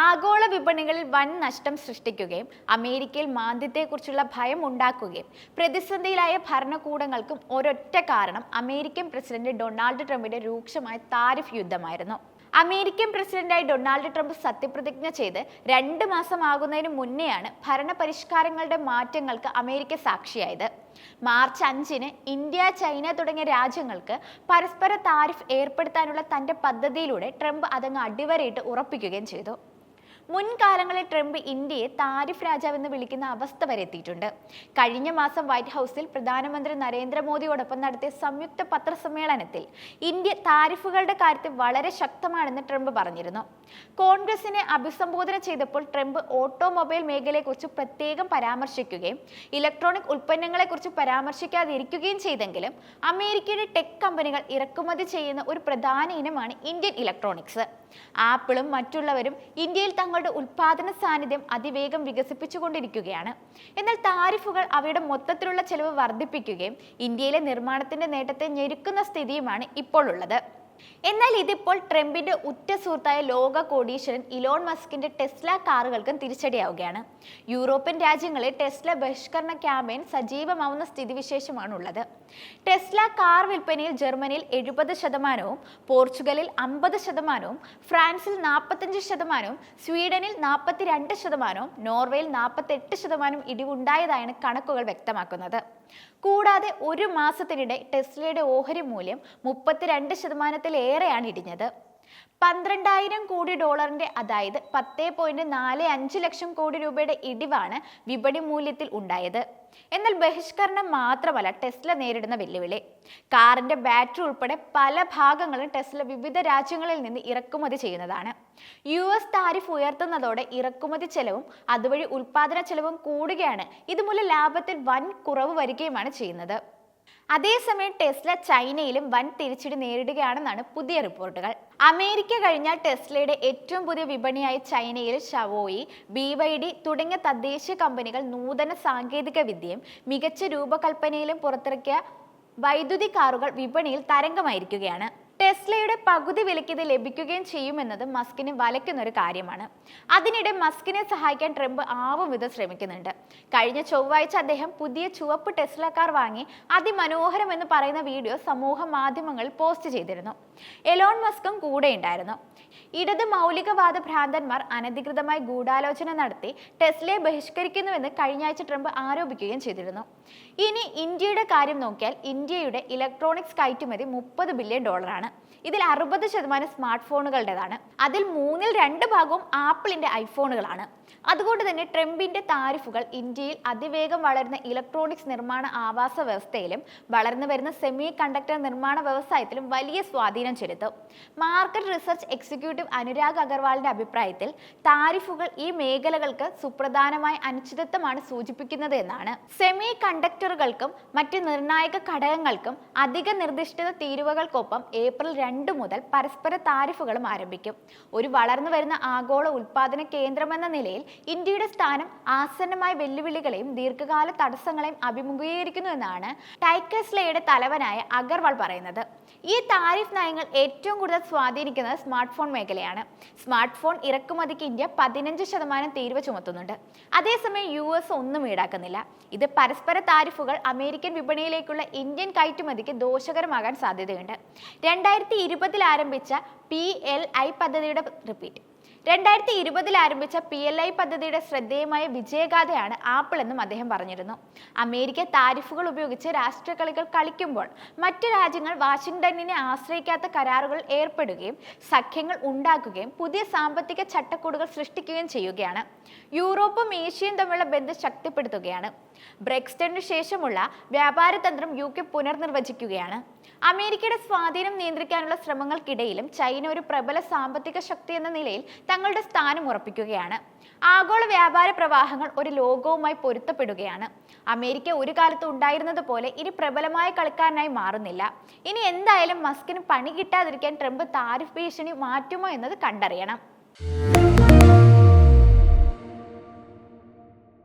ആഗോള വിപണികളിൽ വൻ നഷ്ടം സൃഷ്ടിക്കുകയും അമേരിക്കയിൽ മാന്ദ്യത്തെക്കുറിച്ചുള്ള ഭയം ഉണ്ടാക്കുകയും പ്രതിസന്ധിയിലായ ഭരണകൂടങ്ങൾക്കും ഒരൊറ്റ കാരണം അമേരിക്കൻ പ്രസിഡന്റ് ഡൊണാൾഡ് ട്രംപിന്റെ രൂക്ഷമായ താരിഫ് യുദ്ധമായിരുന്നു. അമേരിക്കൻ പ്രസിഡന്റായി ഡൊണാൾഡ് ട്രംപ് സത്യപ്രതിജ്ഞ ചെയ്ത് രണ്ട് മാസമാകുന്നതിന് മുന്നെയാണ് ഭരണപരിഷ്കാരങ്ങളുടെ മാറ്റങ്ങൾക്ക് അമേരിക്ക സാക്ഷിയായത്. മാർച്ച് അഞ്ചിന് ഇന്ത്യ ചൈന തുടങ്ങിയ രാജ്യങ്ങൾക്ക് പരസ്പര താരിഫ് ഏർപ്പെടുത്താനുള്ള തന്റെ പദ്ധതിയിലൂടെ ട്രംപ് അതങ്ങ് അടിവരയിട്ട് ഉറപ്പിക്കുകയും ചെയ്തു. മുൻകാലങ്ങളിൽ ട്രംപ് ഇന്ത്യയെ താരിഫ് രാജാവെന്ന് വിളിക്കുന്ന അവസ്ഥ വരെ എത്തിയിട്ടുണ്ട്. കഴിഞ്ഞ മാസം വൈറ്റ് ഹൗസിൽ പ്രധാനമന്ത്രി നരേന്ദ്രമോദിയോടൊപ്പം നടത്തിയ സംയുക്ത പത്രസമ്മേളനത്തിൽ ഇന്ത്യ താരിഫുകളുടെ കാര്യത്തിൽ വളരെ ശക്തമാണെന്ന് ട്രംപ് പറഞ്ഞിരുന്നു. കോൺഗ്രസിനെ അഭിസംബോധന ചെയ്തപ്പോൾ ട്രംപ് ഓട്ടോമൊബൈൽ മേഖലയെക്കുറിച്ച് പ്രത്യേകം പരാമർശിക്കുകയും ഇലക്ട്രോണിക് ഉൽപ്പന്നങ്ങളെക്കുറിച്ച് പരാമർശിക്കാതിരിക്കുകയും ചെയ്തെങ്കിലും അമേരിക്കയുടെ ടെക് കമ്പനികൾ ഇറക്കുമതി ചെയ്യുന്ന ഒരു പ്രധാന ഇനമാണ് ഇന്ത്യൻ ഇലക്ട്രോണിക്സ്. ആപ്പിളും മറ്റുള്ളവരും ഇന്ത്യയിൽ തങ്ങളുടെ ഉൽപാദന സാന്നിധ്യം അതിവേഗം വികസിപ്പിച്ചുകൊണ്ടിരിക്കുകയാണ്. എന്നാൽ താരിഫുകൾ അവയുടെ മൊത്തത്തിലുള്ള ചെലവ് വർദ്ധിപ്പിക്കുകയും ഇന്ത്യയിലെ നിർമ്മാണത്തിന്റെ നേട്ടത്തെ ഞെരുക്കുന്ന സ്ഥിതിയുമാണ് ഇപ്പോൾ ഉള്ളത് എന്നാൽ ഇതിപ്പോൾ ട്രംപിന്റെ ഉറ്റ സുഹൃത്തായ ലോക കോടീശ്വരൻ ഇലോൺ മസ്കിന്റെ ടെസ്ല കാറുകൾക്കും തിരിച്ചടിയാവുകയാണ്. യൂറോപ്യൻ രാജ്യങ്ങളിൽ ടെസ്ല ബഹിഷ്കരണ ക്യാമ്പയിൻ സജീവമാവുന്ന സ്ഥിതിവിശേഷമാണ് ഉള്ളത് ടെസ്ല കാർ വിൽപ്പനയിൽ ജർമ്മനിയിൽ എഴുപത് ശതമാനവും പോർച്ചുഗലിൽ അമ്പത് ശതമാനവും ഫ്രാൻസിൽ നാൽപ്പത്തഞ്ച് ശതമാനവും സ്വീഡനിൽ നാൽപ്പത്തിരണ്ട് ശതമാനവും നോർവേയിൽ നാൽപ്പത്തെട്ട് ശതമാനവും ഇടിവുണ്ടായതായാണ് കണക്കുകൾ വ്യക്തമാക്കുന്നത്. കൂടാതെ ഒരു മാസത്തിനിടെ ടെസ്ലയുടെ ഓഹരി മൂല്യം മുപ്പത്തിരണ്ട് ശതമാനത്തിലേറെയാണ് ഇടിഞ്ഞത്. പന്ത്രണ്ടായിരം കോടി ഡോളറിന്റെ അതായത് പത്ത് പോയിന്റ് നാല് അഞ്ച് ലക്ഷം കോടി രൂപയുടെ ഇടിവാണ് വിപണി മൂല്യത്തിൽ ഉണ്ടായത്. എന്നാൽ ബഹിഷ്കരണം മാത്രമല്ല ടെസ്ല നേരിടുന്ന വെല്ലുവിളി. കാറിന്റെ ബാറ്ററി ഉൾപ്പെടെ പല ഭാഗങ്ങളും ടെസ്ല വിവിധ രാജ്യങ്ങളിൽ നിന്ന് ഇറക്കുമതി ചെയ്യുന്നതാണ്. യു എസ് താരിഫ് ഉയർത്തുന്നതോടെ ഇറക്കുമതി ചെലവും അതുവഴി ഉൽപാദന ചെലവും കൂടുകയാണ്. ഇതുമൂലം ലാഭത്തിൽ വൻ കുറവ് വരികയുമാണ് ചെയ്യുന്നത്. അതേസമയം ടെസ്ല ചൈനയിലും വൻ തിരിച്ചടി നേരിടുകയാണെന്നാണ് പുതിയ റിപ്പോർട്ടുകൾ. അമേരിക്ക കഴിഞ്ഞാൽ ടെസ്ലയുടെ ഏറ്റവും പുതിയ വിപണിയായ ചൈനയിൽ ഷവോയി ബി വൈ ഡി തുടങ്ങിയ തദ്ദേശീയ കമ്പനികൾ നൂതന സാങ്കേതിക വിദ്യയും മികച്ച രൂപകൽപ്പനയിലും പുറത്തിറക്കിയ വൈദ്യുതി കാറുകൾ വിപണിയിൽ തരംഗമായിരിക്കുകയാണ്. ടെസ്ലയുടെ പകുതി വിലയ്ക്ക് ഇത് ലഭിക്കുകയും ചെയ്യുമെന്നത് മസ്കിനെ വലയ്ക്കുന്ന ഒരു കാര്യമാണ്. അതിനിടെ മസ്കിനെ സഹായിക്കാൻ ട്രംപ് ആവും വിധം ശ്രമിക്കുന്നുണ്ട്. കഴിഞ്ഞ ചൊവ്വാഴ്ച അദ്ദേഹം പുതിയ ചുവപ്പ് ടെസ്ല കാർ വാങ്ങി അതിമനോഹരം എന്ന് പറയുന്ന വീഡിയോ സമൂഹ മാധ്യമങ്ങളിൽ പോസ്റ്റ് ചെയ്തിരുന്നു. എലോൺ മസ്കും കൂടെ ഉണ്ടായിരുന്നു. ഇടത് മൗലികവാദ ഭ്രാന്തന്മാർ അനധികൃതമായി ഗൂഢാലോചന നടത്തി ടെസ്ലയെ ബഹിഷ്കരിക്കുന്നുവെന്ന് കഴിഞ്ഞ ആഴ്ച ട്രംപ് ആരോപിക്കുകയും ചെയ്തിരുന്നു. ഇനി ഇന്ത്യയുടെ കാര്യം നോക്കിയാൽ ഇന്ത്യയുടെ ഇലക്ട്രോണിക്സ് കയറ്റുമതി മുപ്പത് ബില്യൺ ഡോളറാണ്. ഇതിൽ അറുപത് ശതമാനം സ്മാർട്ട് ഫോണുകളുടേതാണ് അതിൽ മൂന്നിൽ രണ്ട് ഭാഗവും ആപ്പിളിന്റെ ഐഫോണുകളാണ്. അതുകൊണ്ട് തന്നെ ട്രംപിന്റെ താരിഫുകൾ ഇന്ത്യയിൽ അതിവേഗം വളരുന്ന ഇലക്ട്രോണിക്സ് നിർമ്മാണ ആവാസ വ്യവസ്ഥയിലും വളർന്നു വരുന്ന സെമി കണ്ടക്ടർ നിർമ്മാണ വ്യവസായത്തിലും വലിയ സ്വാധീനം ചെലുത്തും. മാർക്കറ്റ് റിസർച്ച് എക്സിക്യൂട്ടീവ് അനുരാഗ് അഗർവാളിന്റെ അഭിപ്രായത്തിൽ താരിഫുകൾ ഈ മേഖലകൾക്ക് സുപ്രധാനമായ അനിശ്ചിതത്വമാണ് സൂചിപ്പിക്കുന്നത് എന്നാണ്. സെമി കണ്ടക്ടറുകൾക്കും മറ്റ് നിർണായക ഘടകങ്ങൾക്കും അധിക നിർദ്ദിഷ്ട തീരുവകൾക്കൊപ്പം ഏപ്രിൽ രണ്ട് മുതൽ പരസ്പര താരിഫുകളും ആരംഭിക്കും. ഒരു വളർന്നു വരുന്ന ആഗോള ഉൽപാദന കേന്ദ്രമെന്ന നിലയിൽ ഇന്ത്യയുടെ സ്ഥാനം ആസന്നമായ വെല്ലുവിളികളെയും ദീർഘകാല തടസ്സങ്ങളെയും അഭിമുഖീകരിക്കുന്നു എന്നാണ് ടൈക്കസ്ലയുടെ തലവനായ അഗർവാൾ പറയുന്നത്. ഈ താരിഫ് നയങ്ങൾ ഏറ്റവും കൂടുതൽ സ്വാധീനിക്കുന്നത് സ്മാർട്ട് ഫോൺ മേഖലയാണ്. സ്മാർട്ട് ഫോൺ ഇറക്കുമതിക്ക് ഇന്ത്യ പതിനഞ്ച് ശതമാനം തീരുവ ചുമത്തുന്നുണ്ട്. അതേസമയം യു എസ് ഒന്നും ഈടാക്കുന്നില്ല. ഇത് പരസ്പര താരിഫുകൾ അമേരിക്കൻ വിപണിയിലേക്കുള്ള ഇന്ത്യൻ കയറ്റുമതിക്ക് ദോഷകരമാകാൻ സാധ്യതയുണ്ട്. രണ്ടായിരത്തി ഇരുപതിൽ ആരംഭിച്ച പി എൽ ഐ പദ്ധതിയുടെ റിപ്പീറ്റ് രണ്ടായിരത്തി ഇരുപതിൽ ആരംഭിച്ച പി എൽ ഐ പദ്ധതിയുടെ ശ്രദ്ധേയമായ വിജയഗാഥയാണ് ആപ്പിൾ എന്നും അദ്ദേഹം പറഞ്ഞിരുന്നു. അമേരിക്ക താരിഫുകൾ ഉപയോഗിച്ച് രാഷ്ട്രീയ കളികൾ കളിക്കുമ്പോൾ മറ്റു രാജ്യങ്ങൾ വാഷിംഗ്ടണിനെ ആശ്രയിക്കാത്ത കരാറുകൾ ഏർപ്പെടുകയും സഖ്യങ്ങൾ ഉണ്ടാക്കുകയും പുതിയ സാമ്പത്തിക ചട്ടക്കൂടുകൾ സൃഷ്ടിക്കുകയും ചെയ്യുകയാണ്. യൂറോപ്പും ഏഷ്യയും തമ്മിലുള്ള ബന്ധം ശക്തിപ്പെടുത്തുകയാണ്. ബ്രെക്സിറ്റിന് ശേഷമുള്ള വ്യാപാര തന്ത്രം യു കെ പുനർനിർവചിക്കുകയാണ്. അമേരിക്കയുടെ സ്വാധീനം നിയന്ത്രിക്കാനുള്ള ശ്രമങ്ങൾക്കിടയിലും ചൈന ഒരു പ്രബല സാമ്പത്തിക ശക്തി എന്ന നിലയിൽ തങ്ങളുടെ സ്ഥാനം ഉറപ്പിക്കുകയാണ്. ആഗോള വ്യാപാര പ്രവാഹങ്ങൾ ഒരു ലോകവുമായി പൊരുത്തപ്പെടുകയാണ്. അമേരിക്ക ഒരു കാലത്ത് ഉണ്ടായിരുന്നത് പോലെ ഇനി പ്രബലമായ കളിക്കാരനായി മാറുന്നില്ല. ഇനി എന്തായാലും മസ്കിന് പണി കിട്ടാതിരിക്കാൻ ട്രംപ് താരിഫ് ഭീഷണി മാറ്റുമോ എന്നത് കണ്ടറിയണം.